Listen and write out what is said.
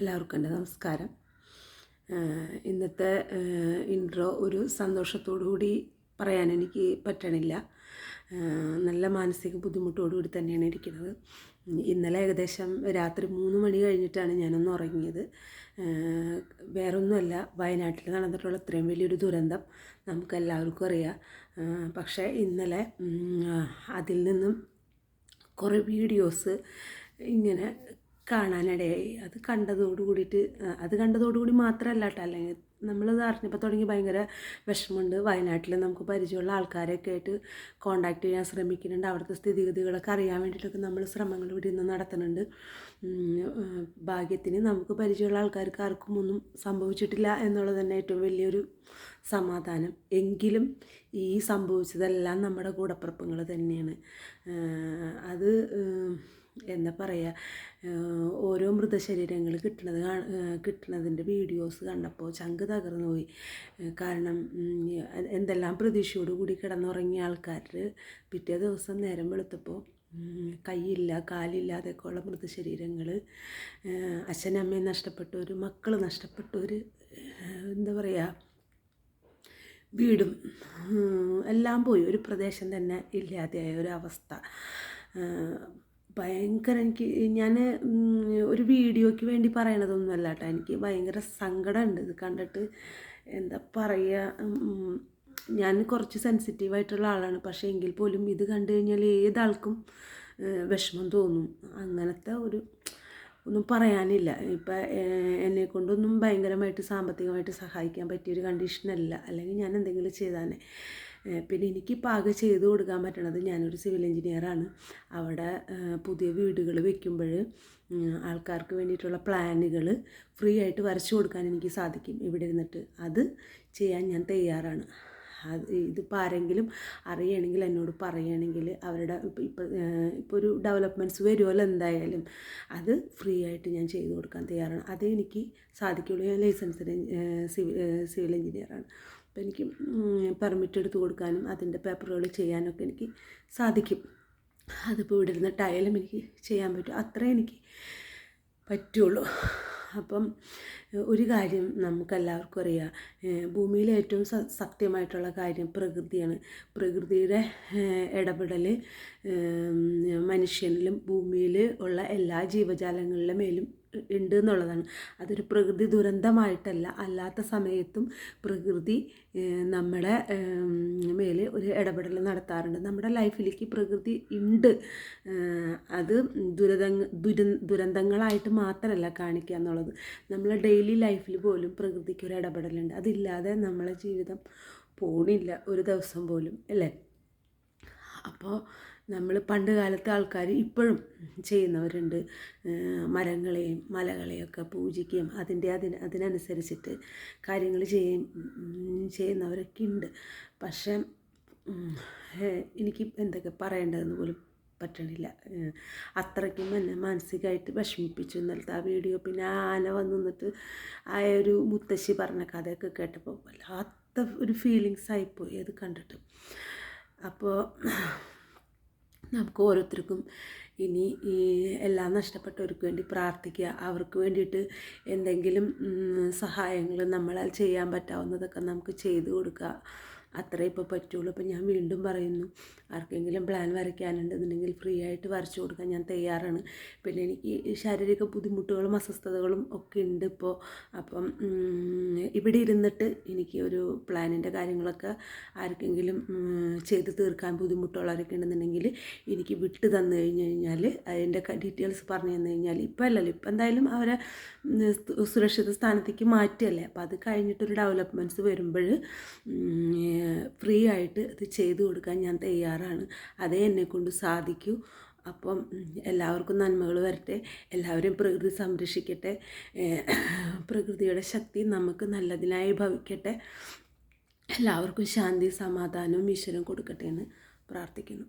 എല്ലാവർക്കും എന്റെ നമസ്കാരം. ഇന്നത്തെ ഇൻട്രോ ഒരു കൂടി പറയാൻ എനിക്ക് പറ്റണില്ല. നല്ല മാനസിക ബുദ്ധിമുട്ടോടുകൂടി തന്നെയാണ് ഇരിക്കുന്നത്. ഇന്നലെ ഏകദേശം രാത്രി മൂന്ന് മണി കഴിഞ്ഞിട്ടാണ് ഞാനൊന്ന് ഉറങ്ങിയത്. വേറൊന്നുമല്ല വയനാട്ടിൽ നടന്നിട്ടുള്ള ഇത്രയും വലിയൊരു ദുരന്തം നമുക്കെല്ലാവർക്കും അറിയാം. പക്ഷേ ഇന്നലെ അതിൽ നിന്നും കുറേ വീഡിയോസ് ഇങ്ങനെ കാണാനിടയായി. അത് കണ്ടതോട് കൂടിയിട്ട് അത് കണ്ടതോടുകൂടി മാത്രമല്ല കേട്ടോ. അല്ലെങ്കിൽ നമ്മളത് അറിഞ്ഞപ്പോൾ തുടങ്ങി ഭയങ്കര വിഷമമുണ്ട്. വയനാട്ടിൽ നമുക്ക് പരിചയമുള്ള ആൾക്കാരൊക്കെ ആയിട്ട് കോണ്ടാക്ട് ചെയ്യാൻ ശ്രമിക്കുന്നുണ്ട്. അവിടുത്തെ സ്ഥിതിഗതികളൊക്കെ അറിയാൻ വേണ്ടിയിട്ടൊക്കെ നമ്മൾ ശ്രമങ്ങൾ ഇവിടെ നിന്ന് നടത്തുന്നുണ്ട്. ഭാഗ്യത്തിന് നമുക്ക് പരിചയമുള്ള ആൾക്കാർക്ക് ആർക്കും ഒന്നും സംഭവിച്ചിട്ടില്ല എന്നുള്ളത് തന്നെ ഏറ്റവും വലിയൊരു സമാധാനം. എങ്കിലും ഈ സംഭവിച്ചതെല്ലാം നമ്മുടെ കൂടപ്പിറപ്പുകൾ തന്നെയാണ്. അത് എന്താ പറയുക ഓരോ മൃതശരീരങ്ങൾ കിട്ടണത് കിട്ടണതിന്റെ വീഡിയോസ് കണ്ടപ്പോൾ ചങ്ക് തകർന്നു പോയി. കാരണം എന്തെല്ലാം പ്രതീക്ഷയോട് കൂടി കിടന്നുറങ്ങിയ ആൾക്കാർ പിറ്റേ ദിവസം നേരം വെളുത്തപ്പോൾ കൈയില്ല കാലില്ലാതെയൊക്കെ ഉള്ള മൃതശരീരങ്ങൾ അച്ഛനമ്മയെ നഷ്ടപ്പെട്ടവർ മക്കൾ നഷ്ടപ്പെട്ടവർ എന്താ പറയുക വീടും എല്ലാം പോയി. ഒരു പ്രദേശം തന്നെ ഇല്ലാതെയായ അവസ്ഥ. ഭയങ്കര എനിക്ക് ഞാൻ ഒരു വീഡിയോയ്ക്ക് വേണ്ടി പറയണതൊന്നുമല്ല കേട്ടോ. എനിക്ക് ഭയങ്കര സങ്കടമുണ്ട്. ഇത് കണ്ടിട്ട് എന്താ പറയുക ഞാൻ കുറച്ച് സെൻസിറ്റീവ് ആയിട്ടുള്ള ആളാണ്. പക്ഷേ എങ്കിൽ പോലും ഇത് കണ്ടു കഴിഞ്ഞാൽ ഏതാൾക്കും വിഷമം തോന്നും. അങ്ങനത്തെ ഒരു ഒന്നും പറയാനില്ല. ഇപ്പം എന്നെ കൊണ്ടൊന്നും ഭയങ്കരമായിട്ട് സാമ്പത്തികമായിട്ട് സഹായിക്കാൻ പറ്റിയൊരു കണ്ടീഷനല്ല അല്ലെങ്കിൽ ഞാൻ എന്തെങ്കിലും ചെയ്താനെ പിന്നെ എനിക്ക് പാകം ചെയ്ത് കൊടുക്കാൻ പറ്റണത് ഞാനൊരു സിവിൽ എഞ്ചിനീയറാണ് അവിടെ പുതിയ വീടുകൾ വെക്കുമ്പോൾ ആൾക്കാർക്ക് വേണ്ടിയിട്ടുള്ള പ്ലാനുകൾ ഫ്രീ ആയിട്ട് വരച്ചു കൊടുക്കാൻ എനിക്ക് സാധിക്കും. ഇവിടെ ഇരുന്നിട്ട് അത് ചെയ്യാൻ ഞാൻ തയ്യാറാണ്. ഇതിപ്പോൾ ആരെങ്കിലും അറിയണമെങ്കിൽ എന്നോട് പറയുകയാണെങ്കിൽ അവരുടെ ഇപ്പം ഇപ്പം ഇപ്പോൾ ഒരു ഡെവലപ്മെന്റ്സ് വരുമല്ലോ എന്തായാലും അത് ഫ്രീ ആയിട്ട് ഞാൻ ചെയ്തു കൊടുക്കാൻ തയ്യാറാണ്. അതേ എനിക്ക് സാധിക്കുള്ളൂ. ഞാൻ ലൈസൻസിന് സിവിൽ സിവിൽ എഞ്ചിനീയറാണ് അപ്പോൾ എനിക്ക് പെർമിറ്റ് എടുത്ത് കൊടുക്കാനും അതിന്റെ പേപ്പറുകൾ ചെയ്യാനൊക്കെ എനിക്ക് സാധിക്കും. അതിപ്പോൾ ഇവിടെ ഇരുന്ന ടൈലും എനിക്ക് ചെയ്യാൻ പറ്റും. അത്രേ എനിക്ക് പറ്റുള്ളൂ. അപ്പം ഒരു കാര്യം നമുക്കെല്ലാവർക്കും അറിയാം. ഭൂമിയിലെ ഏറ്റവും സത്യമായിട്ടുള്ള കാര്യം പ്രകൃതിയാണ്. പ്രകൃതിയുടെ ഇടപെടൽ മനുഷ്യനിലും ഭൂമിയിൽ ഉള്ള എല്ലാ ജീവജാലങ്ങളുടെ മേലും ഉണ്ട് എന്നുള്ളതാണ് അതൊരു പ്രകൃതി ദുരന്തമായിട്ടല്ല അല്ലാത്ത സമയത്തും പ്രകൃതി നമ്മുടെ മേലെ ഒരു ഇടപെടൽ നടത്താറുണ്ട്. നമ്മുടെ ലൈഫിലേക്ക് പ്രകൃതി ഉണ്ട്. അത് ദുരിതങ്ങ ദുര ദുരന്തങ്ങളായിട്ട് മാത്രമല്ല കാണിക്കുക എന്നുള്ളത്. നമ്മളെ ഡെയിലി ലൈഫിൽ പോലും പ്രകൃതിക്ക് ഒരു ഇടപെടലുണ്ട്. അതില്ലാതെ നമ്മളെ ജീവിതം പോണില്ല ഒരു ദിവസം പോലും അല്ലേ? അപ്പോൾ നമ്മൾ പണ്ട് കാലത്തെ ആൾക്കാർ ഇപ്പോഴും ചെയ്യുന്നവരുണ്ട്. മരങ്ങളെയും മലകളെയും ഒക്കെ പൂജിക്കുകയും അതിന്റെ അതിന് അതിനനുസരിച്ചിട്ട് കാര്യങ്ങൾ ചെയ്യും ചെയ്യുന്നവരൊക്കെ ഉണ്ട് പക്ഷേ എനിക്ക് എന്തൊക്കെ പറയേണ്ടതെന്ന് പോലും പറ്റണില്ല. അത്രയ്ക്കും എന്നെ മാനസികമായിട്ട് വിഷമിപ്പിച്ചു. ഇന്നലത്തെ ആ വീഡിയോ പിന്നെ ആന വന്നു നിന്നിട്ട് ആ ഒരു മുത്തശ്ശി പറഞ്ഞ കഥയൊക്കെ കേട്ടപ്പോൾ വല്ലാത്ത ഒരു ഫീലിങ്സ് ആയിപ്പോയി അത് കണ്ടിട്ട്. അപ്പോൾ നമുക്ക് ഓരോരുത്തർക്കും ഇനി ഈ എല്ലാം നഷ്ടപ്പെട്ടവർക്ക് വേണ്ടി പ്രാർത്ഥിക്കുക. അവർക്ക് വേണ്ടിയിട്ട് എന്തെങ്കിലും സഹായങ്ങൾ നമ്മളാൽ ചെയ്യാൻ പറ്റാവുന്നതൊക്കെ നമുക്ക് ചെയ്തു കൊടുക്കുക. അത്രേ ഇപ്പോൾ പറ്റുള്ളൂ. അപ്പോൾ ഞാൻ വീണ്ടും പറയുന്നു ആർക്കെങ്കിലും പ്ലാൻ വരയ്ക്കാനുണ്ടെന്നുണ്ടെങ്കിൽ ഫ്രീ ആയിട്ട് വരച്ചു കൊടുക്കാൻ ഞാൻ തയ്യാറാണ്. പിന്നെ എനിക്ക് ശാരീരിക ബുദ്ധിമുട്ടുകളും അസ്വസ്ഥതകളും ഒക്കെ ഉണ്ട് ഇപ്പോൾ അപ്പം ഇവിടെ ഇരുന്നിട്ട് എനിക്ക് ഒരു പ്ലാനിന്റെ കാര്യങ്ങളൊക്കെ ആർക്കെങ്കിലും ചെയ്ത് തീർക്കാൻ ബുദ്ധിമുട്ടുള്ളവരൊക്കെ ഉണ്ടെന്നുണ്ടെങ്കിൽ എനിക്ക് വിട്ട് തന്നു കഴിഞ്ഞ് കഴിഞ്ഞാൽ അതിന്റെ ഡീറ്റെയിൽസ് പറഞ്ഞു തന്നു കഴിഞ്ഞാൽ ഇപ്പം അല്ലല്ലോ. ഇപ്പം എന്തായാലും അവരെ സുരക്ഷിത സ്ഥാനത്തേക്ക് മാറ്റിയല്ലേ? അപ്പോൾ അത് കഴിഞ്ഞിട്ടൊരു ഡെവലപ്മെന്റ്സ് വരുമ്പോൾ ഫ്രീ ആയിട്ട് ഇത് ചെയ്തു കൊടുക്കാൻ ഞാൻ തയ്യാറാണ്. അതേ എന്നെക്കൊണ്ട് സാധിക്കൂ. അപ്പം എല്ലാവർക്കും നന്മകൾ വരട്ടെ. എല്ലാവരും പ്രകൃതി സംരക്ഷിക്കട്ടെ. പ്രകൃതിയുടെ ശക്തി നമുക്ക് നല്ലതിനായി ഭവിക്കട്ടെ. എല്ലാവർക്കും ശാന്തി സമാധാനവും ഈശ്വരം കൊടുക്കട്ടെ എന്ന് പ്രാർത്ഥിക്കുന്നു.